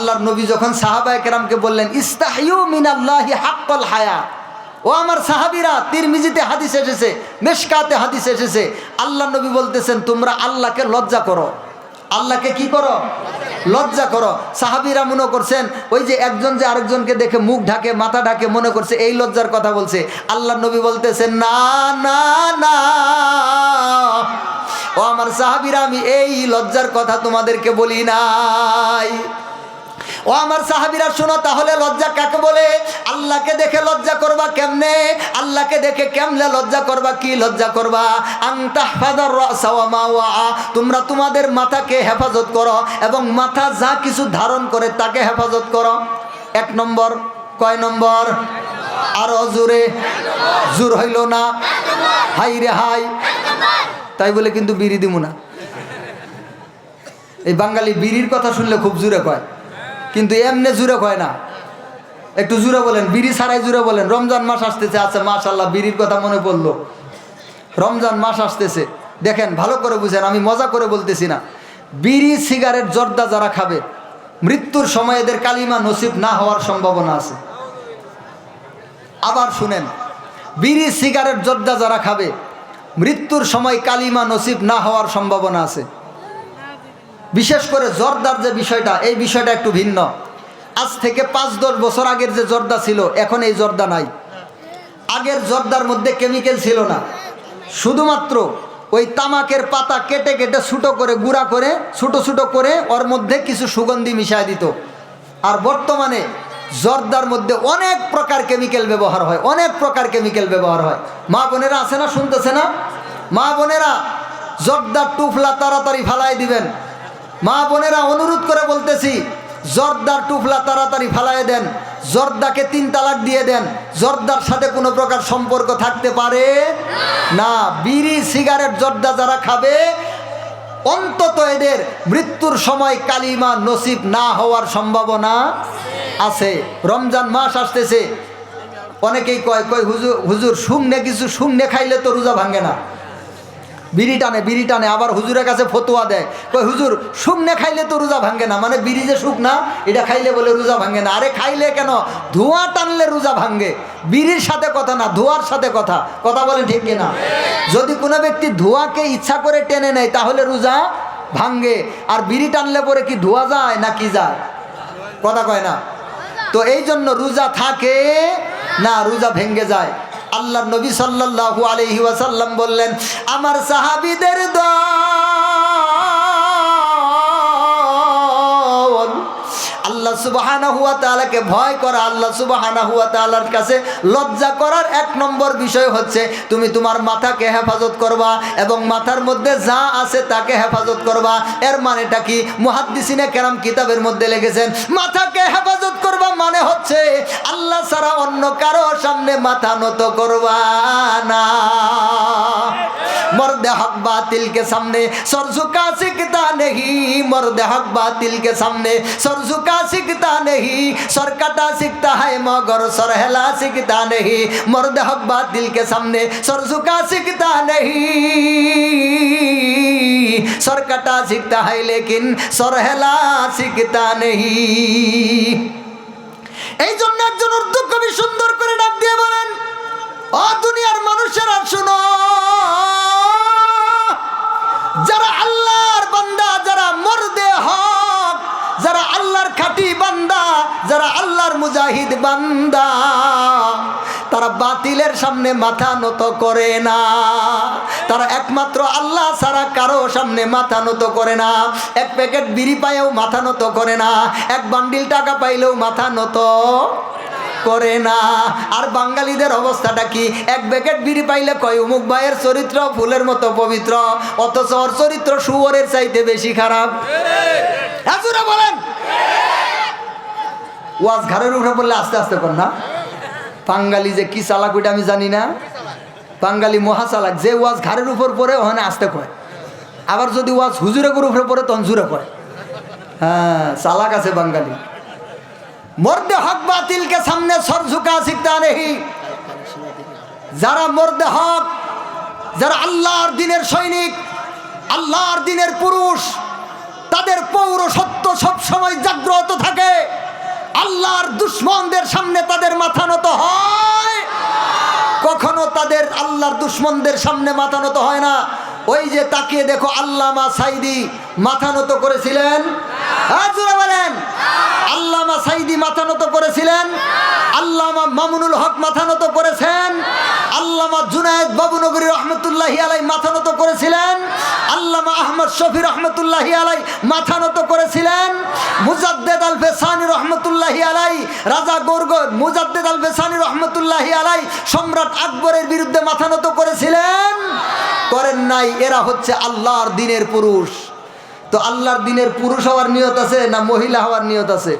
আল্লাহর নবী যখন সাহাবায়ে কেরামকে বললেন, ইস্তাহিউ মিনাল্লাহি হাক্কাল হায়া। ও আমার সাহাবিরা, তিরমিজিতে হাদিস এসেছে, মেশকাতে হাদিস এসেছে। আল্লাহ নবী বলতেছেন, তোমরা আল্লাহকে লজ্জা করো। আল্লাহকে কি করো? লজ্জা করো। সাহাবিরা মনে করছেন, ওই যে একজন যে আরেকজনকে দেখে মুখ ঢাকে, মাথা ঢাকে মনে করছে, এই লজ্জার কথা বলছে। আল্লাহ নবী বলতেছেন, না না না। ও আমার সাহাবিরা, আমি এই লজ্জার কথা তোমাদেরকে বলি নাই। ও আমার সাহাবিরা, শোনো, তাহলে লজ্জা কাকে বলে? আল্লাহকে দেখে লজ্জা করবা কেমনে? আল্লাহকে দেখে কেমনে লজ্জা করবা? কি লজ্জা করবা? তোমরা তোমাদের মাথাকে হেফাজত করো এবং মাথা যা কিছু ধারণ করে তাকে হেফাজত করো। এক নম্বর, কয় নম্বর? আরও জোরে। জোর হইল না? হাই রে হাই। তাই বলে কিন্তু বিড়ি দিব না। এই বাঙালি বিড়ির কথা শুনলে খুব জোরে কয়। কিন্তু এমনি জুড়ে কয় না। একটু জুড়ে বলেন, বিড়ি ছাড়াই জুড়ে বলেন, রমজান মাস আসতেছে আচ্ছা মাশাল্লাহ বিড়ির কথা মনে পড়ল। রমজান মাস আসতেছে। দেখেন, ভালো করে বুঝেন, আমি মজা করে বলতেছি না। বিড়ি, সিগারেট, জর্দা যারা খাবে, মৃত্যুর সময় এদের কালিমা নসিব না হওয়ার সম্ভাবনা আছে। আবার শুনেন, বিড়ি, সিগারেট, জর্দা যারা খাবে, মৃত্যুর সময় কালিমা নসিব না হওয়ার সম্ভাবনা আছে। বিশেষ করে জর্দার যে বিষয়টা, এই বিষয়টা একটু ভিন্ন। আজ থেকে পাঁচ দশ বছর আগের যে জর্দা ছিল, এখন এই জর্দা নাই। আগের জর্দার মধ্যে কেমিক্যাল ছিল না। শুধুমাত্র ওই তামাকের পাতা কেটে কেটে ছোটো করে গুঁড়া করে, ছোটো ছোটো করে ওর মধ্যে কিছু সুগন্ধি মিশায় দিত। আর বর্তমানে জর্দার মধ্যে অনেক প্রকার কেমিক্যাল ব্যবহার হয়, অনেক প্রকার কেমিক্যাল ব্যবহার হয়। মা বোনেরা আছে না, শুনতেছে না? মা বোনেরা জর্দার টুফলা তাড়াতাড়ি ফালাই দিবেন। মা বোনেরা অনুরোধ করে বলতেছি, জর্দার টুফলা তাড়াতাড়ি ফালাই দেন, জর্দাকে তিন তালাক দিয়ে দেন, জর্দার সাথে কোনো প্রকার সম্পর্ক থাকতে পারে না। বিড়ি, সিগারেট, জর্দা যারা খাবে, অন্তত এদের মৃত্যুর সময় কালিমা নসিব না হওয়ার সম্ভাবনা আছে। রমজান মাস আসতেছে, অনেকেই কয় কয়, হুজুর হুজুর, শুকনে কিছু শুকনে খাইলে তো রোজা ভাঙে না। বিড়ি টানে বিড়ি টানে, আবার হুজুরের কাছে ফতোয়া দেয়। কই হুজুর, শুকনে খাইলে তো রোজা ভাঙে না। মানে বিড়ি যে শুকনা এটা খাইলে বলে রোজা ভাঙে না। আরে খাইলে কেন? ধোঁয়া টানলে রোজা ভাঙে। বিড়ির সাথে কথা না, ধোঁয়ার সাথে কথা। কথা বলেন ঠিক না যদি কোনো ব্যক্তি ধোঁয়াকে ইচ্ছা করে টেনে নেয়, তাহলে রোজা ভাঙ্গে আর বিড়ি টানলে পরে কি ধোয়া যায় না কি যায়? কথা কয় না? তো এই জন্য রোজা থাকে না, রোজা ভেঙ্গে যায়। আল্লাহ নবী সাল্লাহু আলহিহাসাল্লাম বললেন আমার সাহাবিদের দল আল্লাহ সুবহানাহু ওয়া তাআলাকে ভয় করা, আল্লাহ সুবহানাহু ওয়া তাআলার কাছে লজ্জা করার এক নম্বর বিষয় হচ্ছে তুমি তোমার মাথাকে হেফাজত করবা এবং মাথার মধ্যে যা আছে তাকে হেফাজত করবা। এর মানেটা কি? মুহাদ্দিসিনে কেরাম কিতাবের মধ্যে লিখেছেন, মাথাকে হেফাজত করবা মানে হচ্ছে আল্লাহ ছাড়া অন্য কারও সামনে মাথা নত করবা না। मर्द हक बातिल के सामने सर झुका सिकता नहीं मर्द हक बातिल के सामने सर झुका सिकता नहीं सर कटा सिकता है मगर सर हिला सिकता नहीं मर्द हक बातिल के सामने सर झुका सिकता नहीं सर कटा सिकता है लेकिन सर हिला सिकता नहीं এই জন্য একজন উর্দু কবি সুন্দর করে ডাক দিয়ে বলেন ও দুনিয়ার মানুষেরা শুনো যারা আল্লাহর বান্দা, যারা মর্দে হক, যারা আল্লাহর খাঁটি বান্দা, যারা আল্লাহর মুজাহিদ বান্দা, তারা বাতিলের সামনে মাথা নত করে না। তারা একমাত্র আল্লাহ ছাড়া কারও সামনে মাথা নত করে না। এক প্যাকেট বিড়ি পায়েও মাথা নত করে না। এক বান্ডিল টাকা পাইলেও মাথা নত করে না। আর বাঙালিদের অবস্থাটা কি? এক প্যাকেট বিড়ি পাইলে কয় উমুক ভাইয়ের চরিত্র ফুলের মতো পবিত্র, অথচ ওর চরিত্র শুয়োরের চাইতে বেশি খারাপ। হাজুরা বলেন। ওয়াজ ঘরের উঠে বললে আস্তে আস্তে কর না। বাঙালি যে কি চালাক ওইটা আমি জানি না। বাঙালি মহা চালাক যে ওয়াজ ঘাড়ের উপর পরে ওখানে আস্তে কয়। আবার যদি ওয়াজ হুজুরে উপরে পড়ে, তখন জুড়ে কয়। হ্যাঁ চালাক আছে বাঙালি। মর্দে হক বাতিলকে সামনে সর ঝুকা শিখতা নেই। যারা মর্দে হক যারা আল্লাহর দিনের সৈনিক আল্লাহর দিনের পুরুষ তাদের পৌরসত্ব সবসময় জাগ্রত থাকে। আল্লাহর দুশ্মনদের সামনে তাদের মাথা নত হয়। কখনো তাদের আল্লাহর দুশ্মনদের সামনে মাথা নত হয় না। ওই যে তাকিয়ে দেখো আল্লামা সাইদি মাথা নত করেছিলেন। হ্যাঁ, বলেন। করেছিলেন আল্লামা মামুনুল হক মাথা নত করেছেন, আল্লামা জুনায়েদ বাবু নগরী রহমতুল্লাহি আলাই মাথা নত করেছিলেন, আল্লামা আহমদ শফি রহমতুল্লাহি আলাই মাথা নত করেছিলেন, মুজাদ্দেদ আল ফেসানি রহমতুল্লাহি আলাই রাজা গৌরগ মুজাদ্দেদ আল ফেসানি রহমতুল্লাহি আলাই সম্রাট আকবরের বিরুদ্ধে মাথা নত করেছিলেন, করেন নাই, এরা হচ্ছে আল্লাহর দিনের পুরুষ। তো আল্লাহর দিনের পুরুষ হওয়ার নিয়ত আছে না মহিলা হওয়ার নিয়ত আছে?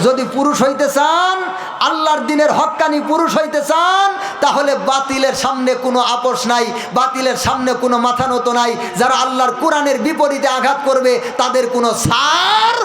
যদি পুরুষ হইতে চান, আল্লাহর দিনের হক্কানি পুরুষ হইতে চান, তাহলে বাতিলের সামনে কোনো আপোষ নাই, বাতিলের সামনে কোনো মাথা নত নাই। যারা আল্লাহর কোরআনের বিপরীতে আঘাত করবে, তাদের কোনো সার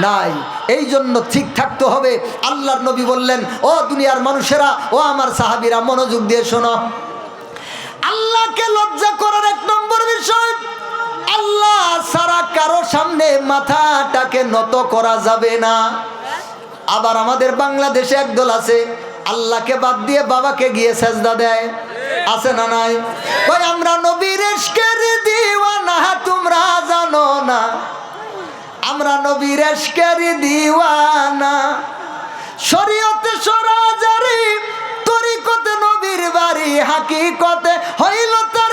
নাই। এই জন্য ঠিক থাকতে হবে। আল্লাহর নবী বললেন, ও দুনিয়ার মানুষেরা, ও আমার সাহাবিরা, মনোযোগ দিয়ে শোনো। আল্লাহকে লজ্জা করার এক নম্বর বিষয় আল্লাহ সারা কারও সামনে মাথাটাকে নত করা যাবে না। আবার আমাদের বাংলাদেশে একদল আছে, আল্লাহকে বাদ দিয়ে বাবাকে গিয়ে সেজদা দেয়। আছে না নাই? ওই আমরা নবীর এশকের দিওয়ানা, তোমরা জানো না। আমরা নবীর এশকের দিওয়ানা। শরীয়তে সরাজারি তরিকতে নবীর বাড়ি, হাকিকতে হইল তার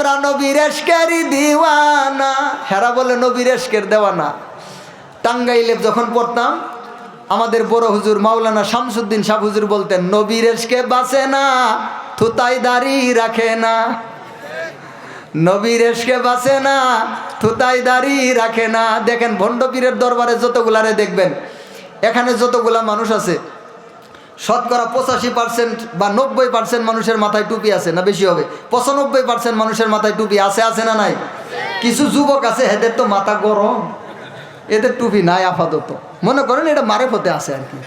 আমরা নবীর এশকের দিওয়ানা। হেরা বলে নবীর এশকের দেওয়ানা। টাঙ্গাইলে যখন পড়তাম, আমাদের বড় হুজুর মাওলানা শামসুদ্দিন সাহ হুজুর বলতেন, নবীর এশকে বাঁচে না, থুতাই দাড়ি রাখে না। নবীর এসকে বাঁচে না, থুতাই দাড়ি রাখে না। দেখেন ভণ্ডপীরের দরবারে যতগুলারে দেখবেন, এখানে যতগুলা মানুষ আছে শতকরা পঁচাশি পার্সেন্ট বা নব্বই পার্সেন্ট মানুষের মাথায় টুপি আছে না বেশি হবে? পঁচানব্বই পার্সেন্ট মানুষের মাথায় টুপি আছে আছে না নাই? কিছু যুবক আছে, এদের তো মাথা গরম। এদের টুপি নাই আপাতত। মনে করেন এটা মারে পথে আছে আর কি।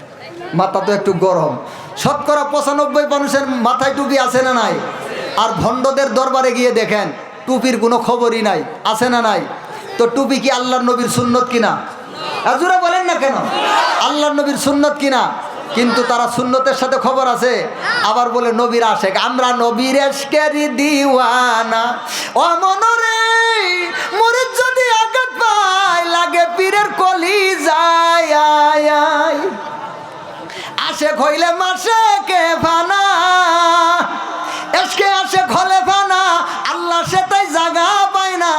মাথা তো একটু গরম। শতকরা পঁচানব্বই মানুষের মাথায় টুপি আছে না নাই? আর ভণ্ডদের দরবারে গিয়ে দেখেন, টুপির কোনো খবরই নাই, আছে না নাই? তো টুপি কি আল্লাহর নবীর সুন্নত কিনা? আজুরা বলেন না কেন? আল্লাহর নবীর সুন্নত কিনা? কিন্তু তারা সুন্নতের সাথে খবর আছে। আবার বলে, নবীর আশেক, আমরা নবীর এসকেরি দিওয়ানা। ও মনরে মোরে যদি আঘাত পায়, লাগে পীরের কলি যায়। আসে খইলে মাসে কে ফানা, এসকে আসে খলে ফানা, আল্লাহ সে তাই জাগা পায় না।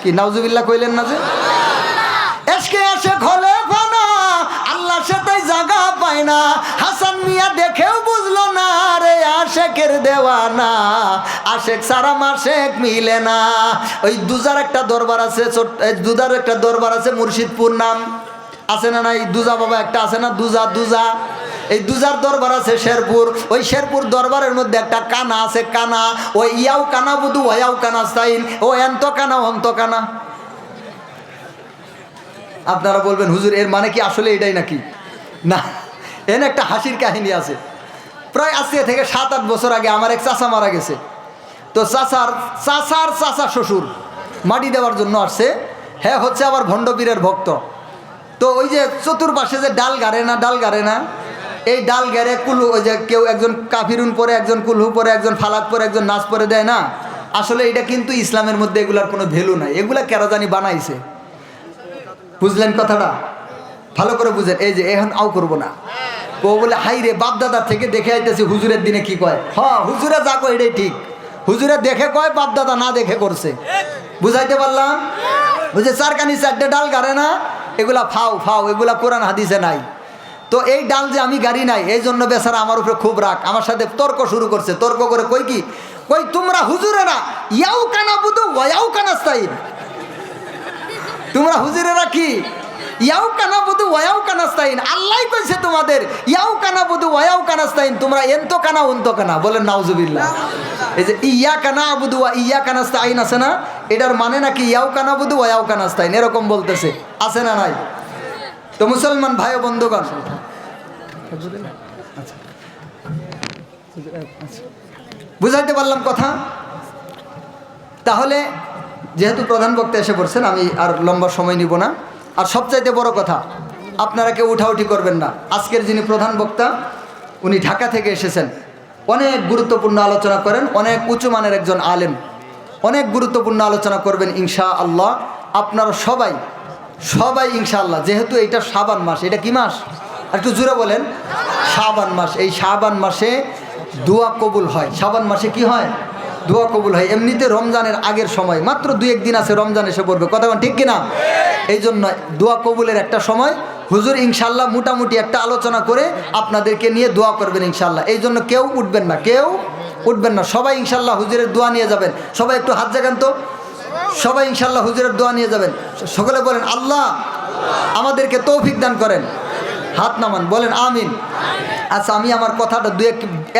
কি, নাউজুবিল্লাহ কইলেন না যে? পায় না। হাসান মিয়া দেখেও বুঝলো না রে আশেকের দেওয়ানা। আশেক সারা মাসেক মিলে না। ওই দুজার একটা দরবার আছে দুজার একটা দরবার আছে মুর্শিদপুর নাম। আছে না নাই? দুজা বাবা একটা আছে না? দুজা দুজা। এই দুজার দরবার আছে শেরপুর। ওই শেরপুর দরবারের মধ্যে একটা কানা আছে, কানা। ওই ইয়াও কানা বুধু ওয়াও কানা স্টাইল ও এন্ত কানা, অন্ত কানা। আপনারা বলবেন, হুজুর, এর মানে কি আসলে এটাই নাকি? না। এর একটা হাসির কাহিনী আছে। প্রায় আজকে থেকে সাত আট বছর আগে আমার এক চাচা মারা গেছে। তো চাচার চাচার চাচা শ্বশুর মাটি দেওয়ার জন্য আসছে। হ্যাঁ হচ্ছে আবার ভণ্ডবীরের ভক্ত। তো ওই যে চতুর্পাশে যে ডাল গাড়ে না, ডাল গাড়ে না, এই ডাল গেড়ে কুলু ওই যে কেউ একজন কাফিরুন পরে, একজন কুলহু পরে, একজন ফালাক পরে, একজন নাচ পরে দেয় না? আসলে এটা কিন্তু ইসলামের মধ্যে এগুলার কোনো ভ্যালু নাই। এগুলা কেরা জানি বানাইছে? বুঝলেন কথাটা? ভালো করে বুঝেন। এই যে, এখন আও করব না। ও বলে হাই রে বাপ দাদার থেকে দেখে আইতেছি হুজুরের দিনে কি কয়? হ, হুজুরে যা কয় এটাই ঠিক। হুজুরে দেখে কয়, বাপদাদা না দেখে করছে। বুঝাইতে পারলাম? বুঝে চার কানি চারটে ডাল গাড়ে না? এগুলা ফাও ফাও, এগুলা কোরআন হাদিসে নাই। তো এই ডাল যে আমি গাড়ি নাই, এই জন্য বেচারা আমার উপরে খুব রাগ। আমার সাথে তর্ক শুরু করছে। তর্ক করে কই কি? কই, তোমরা হুজুরেরা ইয়াও কানা বুধু ওয়াও কানা স্থায়ী তোমরা হুজুরেরা কি? ইয়াও কানা বুধু ওয়াও কানাস্তাইন আল্লাহ কইছে তোমাদের ইয়াও কানা বুধু ওয়াও কানাস্তাইন তোমরা এন্ত কানা অন্ত কানা বলেন নাউজুবিল্লাহ। এই যে ইয়া কানা বুধু ওয়া ইয়া কানাস্তাইন আছে না এটার মানে নাকি ইয়াও কানা বুধু ওয়াও কানাস্তাইন এরকম বলতেছে। আছে না নাই? তো মুসলমান ভাই বন্ধুগণ। বুঝাইতে পারলাম কথা? তাহলে যেহেতু প্রধান বক্তা এসে পড়ছেন আমি আর লম্বা সময় নিব না। আর সবচাইতে বড় কথা, আপনারা কেউ উঠাউঠি করবেন না। আজকের যিনি প্রধান বক্তা, উনি ঢাকা থেকে এসেছেন। অনেক গুরুত্বপূর্ণ আলোচনা করেন, অনেক উঁচু মানের একজন আলেম। অনেক গুরুত্বপূর্ণ আলোচনা করবেন ইনশা আল্লাহ আপনারা সবাই সবাই ইনশাআল্লাহ। যেহেতু এটা সাবান মাস, এটা কি মাস? আর একটু জুড়ে বলেন। শাবান মাস, এই শাবান মাসে দোয়া কবুল হয়। শাবান মাসে কি হয়? দোয়া কবুল হয়। এমনিতে রমজানের আগের সময়, মাত্র দু একদিন আছে, রমজান এসে পড়বে। কথা ঠিক কিনা? এই জন্য দোয়া কবুলের একটা সময় হুজুর ইনশাল্লাহ মোটামুটি একটা আলোচনা করে আপনাদেরকে নিয়ে দোয়া করবেন ইনশাল্লাহ। এই জন্য কেউ উঠবেন না, কেউ উঠবেন না। সবাই ইনশাল্লাহ হুজুরের দোয়া নিয়ে যাবেন। সবাই একটু হাত জাগান তো। সবাই ইনশাল্লাহ হুজুরের দোয়া নিয়ে যাবেন। সকলে বলেন, আল্লাহ আমাদেরকে তৌফিক দান করেন। হাত নামান, বলেন, আমিন। আচ্ছা আমি আমার কথাটা দু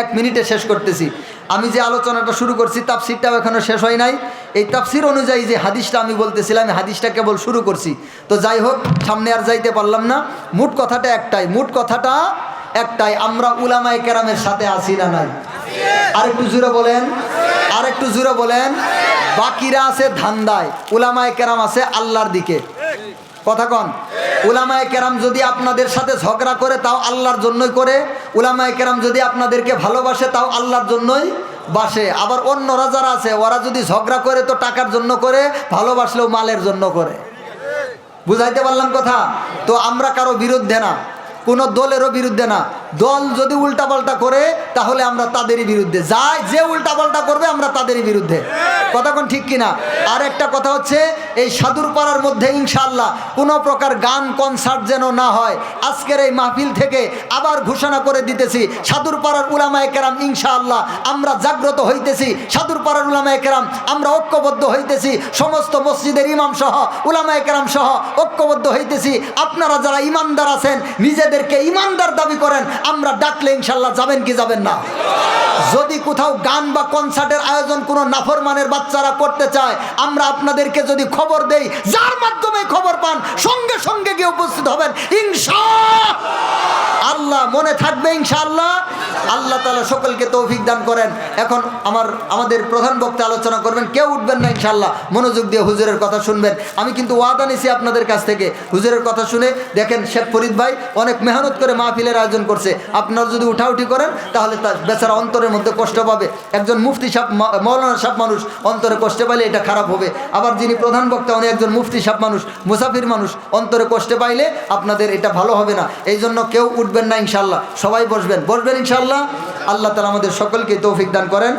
এক মিনিটে শেষ করতেছি। আমি যে আলোচনাটা শুরু করছি, তাফসিরটাও এখনও শেষ হয় নাই। এই তাফসির অনুযায়ী যে হাদিসটা আমি বলতেছিলাম, এই হাদিসটা কেবল শুরু করছি। তো যাই হোক, সামনে আর যাইতে পারলাম না। মোট কথাটা একটাই, মোট কথাটা একটাই, আমরা উলামায়ে কেরামের সাথে আছি না নাই? আর একটু জুড়ে বলেন, আর একটু জুড়ে বলেন। বাকিরা আছে ধান্দায়, উলামায় কেরাম আছে আল্লাহর দিকে। কথা কন। উলামায় কেরাম যদি আপনাদের সাথে ঝগড়া করে, তাও আল্লাহর জন্যই করে। উলামায় কেরাম যদি আপনাদেরকে ভালোবাসে, তাও আল্লাহর জন্যই বাসে। আবার অন্যরা যারা আছে, ওরা যদি ঝগড়া করে, তো টাকার জন্য করে, ভালোবাসলেও মালের জন্য করে। বুঝাইতে পারলাম কথা? তো আমরা কারও বিরুদ্ধে না, কোনো দলেরও বিরুদ্ধে না। দল যদি উল্টাপাল্টা করে, তাহলে আমরা তাদেরই বিরুদ্ধে। যাই, যে উল্টাপাল্টা করবে, আমরা তাদেরই বিরুদ্ধে। কথা কোন ঠিক কিনা? আর একটা কথা হচ্ছে, এই সাধুর পাড়ার মধ্যে ইনশাল্লাহ কোনো প্রকার গান কনসার্ট যেন না হয়, আজকের এই মাহফিল থেকে আবার ঘোষণা করে দিতেছি সাধুর পাড়ার উলামায়ে কেরাম, ইনশাআল্লাহ আমরা জাগ্রত হইতেছি সাধুর পাড়ার উলামায়ে কেরাম, আমরা ঐক্যবদ্ধ হইতেছি, সমস্ত মসজিদের ইমাম সহ, উলামায়ে কেরাম সহ ঐক্যবদ্ধ হইতেছি। আপনারা যারা ইমানদার আছেন, নিজেদেরকে ইমানদার দাবি করেন আমরা ডাকলে ইনশাল্লাহ যাবেন কি যাবেন না। যদি কোথাও গান বা কনসার্টের আয়োজন কোনো নাফরমানের বাচ্চারা করতে চায়, আমরা আপনাদেরকে যদি খবর দেই, যার মাধ্যমে খবর পান, সঙ্গে সঙ্গে গিয়ে উপস্থিত হবেন ইনশা আল্লাহ মনে থাকবে ইনশাআল্লাহ আল্লাহ তালা সকলকে তৌফিক দান করেন। এখন আমার, আমাদের প্রধান বক্তা আলোচনা করবেন, কেউ উঠবেন না ইনশাআল্লাহ মনোযোগ দিয়ে হুজুরের কথা শুনবেন। আমি কিন্তু ওয়াদা নিছি আপনাদের কাছ থেকে। হুজুরের কথা শুনে দেখেন শেখ ফরিদ ভাই অনেক মেহনত করে মাহফিলের আয়োজন করছে। আপনারা যদি উঠাউঠি করেন, তাহলে তার বেচারা অন্তরের মধ্যে কষ্ট পাবে। একজন মুফতি সাপ মৌলানা সাপ মানুষ অন্তরে কষ্টে পাইলে এটা খারাপ হবে। আবার যিনি প্রধান বক্তা, উনি একজন মুফতি সাপ মানুষ, মুসাফির মানুষ, অন্তরে কষ্টে পাইলে আপনাদের এটা ভালো হবে না। এই জন্য কেউ উঠবেন না ইনশাল্লাহ সবাই বসবেন। বসবেন ইনশাল্লাহ আল্লাহ তালা আমাদের সকলকে তৌফিক দান করেন।